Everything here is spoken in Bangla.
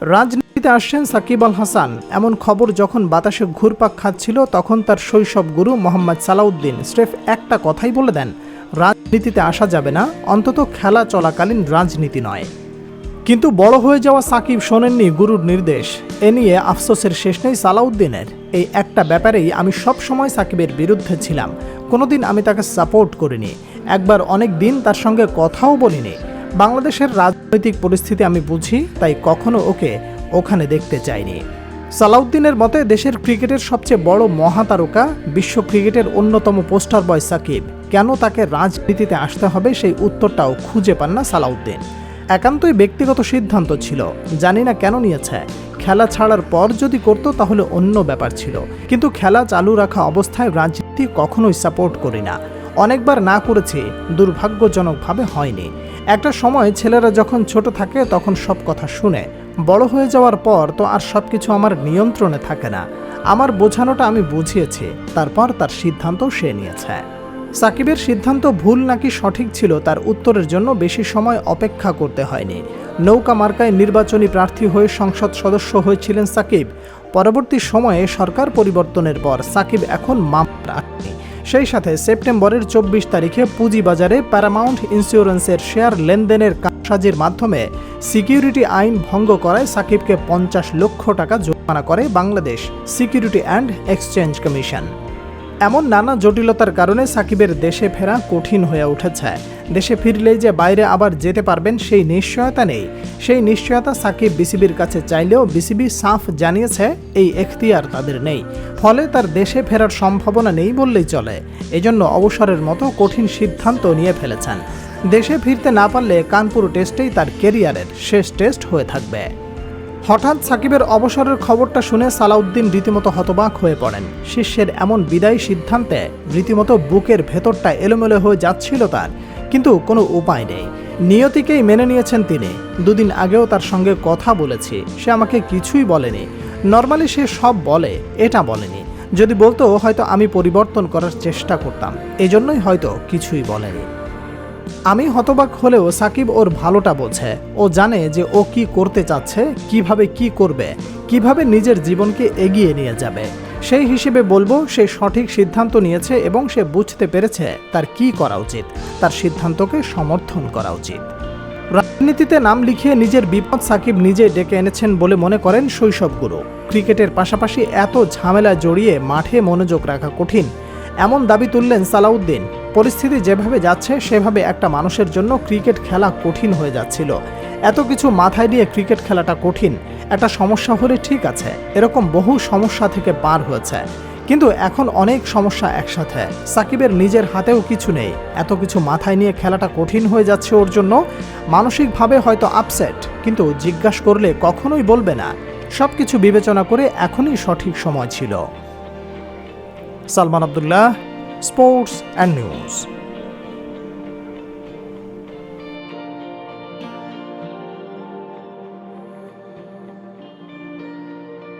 রাজনীতিতে আসছেন সাকিব আল হাসান। এমন খবর যখন বাতাসে ঘুরপাক খাচ্ছিল, তখন তার শৈশব গুরু মোহাম্মদ সালাউদ্দিন। স্রেফ একটা কথাই বলে দেন, রাজনীতিতে আসা যাবে না, অন্তত খেলা চলাকালীন রাজনীতি নয়। কিন্তু বড় হয়ে যাওয়া সাকিব শোনেননি গুরুর নির্দেশ। এ নিয়ে আফসোসের শেষ নেই সালাউদ্দিনের। এই একটা ব্যাপারেই আমি সব সময় সাকিবের বিরুদ্ধে ছিলাম। কোনোদিন আমি তাকে সাপোর্ট করিনি। একবার অনেক দিন তার সঙ্গে কথাও বলিনি। বাংলাদেশের রাজনৈতিক পরিস্থিতি আমি বুঝি, তাই কখনো ওকে ওখানে দেখতে চাইনি। সালাউদ্দিনের মতে, দেশের ক্রিকেটের সবচেয়ে বড় মহাতারকা বিশ্ব ক্রিকেটের অন্যতম পোস্টার বয় সাকিব। কেন তাকে রাজনীতিতে আসতে হবে সেই উত্তরটাও খুঁজে পান না সালাউদ্দিন। একান্তই ব্যক্তিগত সিদ্ধান্ত ছিল, জানি না কেন নিয়েছে। খেলা ছাড়ার পর যদি করতো, তাহলে অন্য ব্যাপার ছিল। কিন্তু খেলা চালু রাখা অবস্থায় রাজনীতি কখনোই সাপোর্ট করি না। অনেকবার না করেছি, দুর্ভাগ্যজনকভাবে হয়নি। একটা সময় ছেলেরা যখন ছোট থাকে, তখন সব কথা শুনে। বড় হয়ে যাওয়ার পর তো আর সব কিছু আমার নিয়ন্ত্রণে থাকে না। আমার বোঝানোটা আমি বুঝিয়েছি, তারপর তার সিদ্ধান্ত সে নিয়েছে। সাকিবের সিদ্ধান্ত ভুল নাকি সঠিক ছিল, তার উত্তরের জন্য বেশি সময় অপেক্ষা করতে হয়নি। নৌকা মার্কায় নির্বাচনী প্রার্থী হয়ে সংসদ সদস্য হয়েছিলেন সাকিব। পরবর্তী সময়ে সরকার পরিবর্তনের পর সাকিব এখন মামলা। সেই সাথে সেপ্টেম্বরের চব্বিশ তারিখে পুঁজিবাজারে প্যারামাউন্ট ইন্স্যুরেন্সের শেয়ার লেনদেনের কারসাজির মাধ্যমে সিকিউরিটি আইন ভঙ্গ করায় সাকিবকে পঞ্চাশ লক্ষ টাকা জরিমানা করে Bangladesh security and exchange commission. এমন নানা জটিলতার কারণে সাকিবের দেশে ফেরা কঠিন হয়ে উঠেছে। দেশে ফিরলেই যে বাইরে আবার যেতে পারবেন সেই নিশ্চয়তা নেই। সেই নিশ্চয়তা সাকিব বিসিবির কাছে চাইলেও বিসিবি সাফ জানিয়েছে, এই এখতিয়ার তাদের নেই। ফলে তার দেশে ফেরার সম্ভাবনা নেই বললেই চলে। এজন্য অবসরের মতো কঠিন সিদ্ধান্ত নিয়ে ফেলেছেন। দেশে ফিরতে না পারলে কানপুর টেস্টেই তার কেরিয়ারের শেষ টেস্ট হয়ে থাকবে। হঠাৎ সাকিবের অবসরের খবরটা শুনে সালাউদ্দিন রীতিমতো হতবাক হয়ে পড়েন। শিষ্যের এমন বিদায়ী সিদ্ধান্তে রীতিমতো বুকের ভেতরটা এলোমেলো হয়ে যাচ্ছিল তার, কিন্তু কোনো উপায় নেই। নিয়তিকেই মেনে নিয়েছেন তিনি। দুদিন আগেও তার সঙ্গে কথা বলেছি, সে আমাকে কিছুই বলেনি। নর্মালি সে সব বলে, এটা বলেনি। যদি বলতো হয়তো আমি পরিবর্তন করার চেষ্টা করতাম, এজন্যই হয়তো কিছুই বলেনি। আমি হতবাক হলেও সাকিব ওর ভালোটা বোঝে। ও জানে যে ও কি করতে চাচ্ছে, কীভাবে কি করবে, কীভাবে নিজের জীবনকে এগিয়ে নিয়ে যাবে। সেই হিসেবে বলব, সে সঠিক সিদ্ধান্ত নিয়েছে এবং সে বুঝতে পেরেছে তার কি করা উচিত, তার সিদ্ধান্তকে সমর্থন করা উচিত। রাজনীতিতে নাম লিখিয়ে নিজের বিপদ সাকিব নিজে ডেকে এনেছেন বলে মনে করেন শৈশবগুরু ক্রিকেটের পাশাপাশি এত ঝামেলা জড়িয়ে মাঠে মনোযোগ রাখা কঠিন। এমন দাবি তুললেন সালাউদ্দিন। পরিস্থিতি যেভাবে যাচ্ছে, সেভাবে একটা মানুষের জন্য ক্রিকেট খেলা কঠিন হয়ে যাচ্ছিল। এত কিছু মাথায় নিয়ে ক্রিকেট খেলাটা কঠিন। একটা সমস্যা হলে ঠিক আছে। এরকম বহু সমস্যা থেকে পার হয়েছে। কিন্তু এখন অনেক সমস্যা একসাথে। সাকিবের নিজের হাতেও কিছু নেই। এত কিছু মাথায় নিয়ে খেলাটা কঠিন হয়ে যাচ্ছে ওর জন্য। মানসিকভাবে হয়তো আপসেট, কিন্তু জিজ্ঞাসা করলে কখনোই বলবে না। সব কিছু বিবেচনা করে এখনই সঠিক সময় ছিল। Salman Abdullah sports and news.